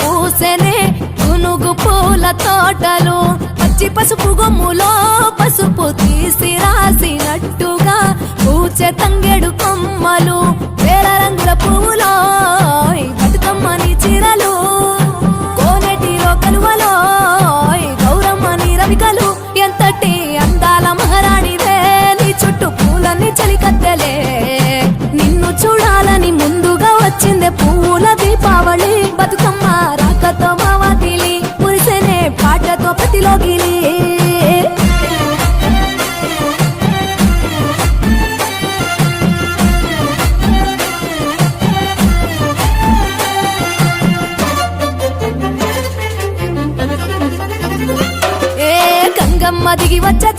పూసెనే గునుగు పూల తోటలు. పచ్చి పసుపు గొమ్ములో పసుపు తీసి రాసినట్టుగా పూచే తంగెడు కొమ్మలు వేల రంగుల పువ్వులో బతుకమ్మని చీరలు. కోనేటిలో కలువలో గౌరమ్మని రవికలు. ఎంతటి అందాల మహారాణిదే నీ చుట్టూ పూలన్నీ చలికత్తెలే. నిన్ను చూడాలని ముందుగా వచ్చింది పూల దిగి వచ్చే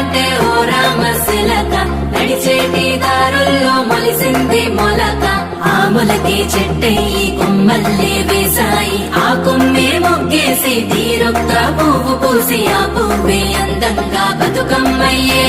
అంటే ఓ రామశిలక నడిచేటి దారుల్లో మలిసింది మొలక. ఆ మొలకి చెట్టయి కొమ్మల్లే వేశాయి. ఆ కొమ్మే మొగ్గేసి తీరొక్క పువ్వు పూసి ఆ పువ్వే అందంగా బతుకమ్మయ్యే.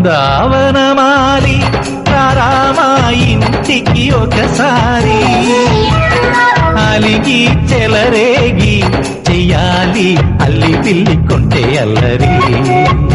బృందావనమాలి రామా ఒకసారి. అలిగి చెలరేగి చెయ్యాలి అల్లి పిల్లి కొంటే అల్లరి.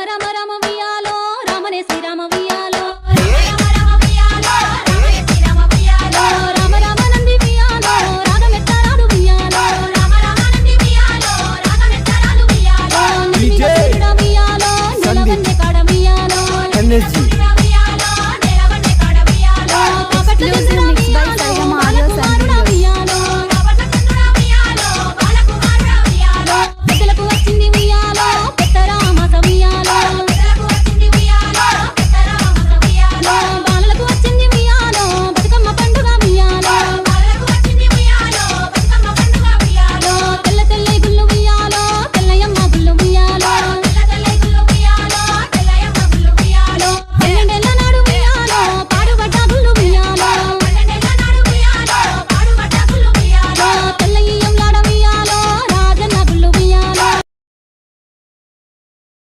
రమ రమ రమ వియాల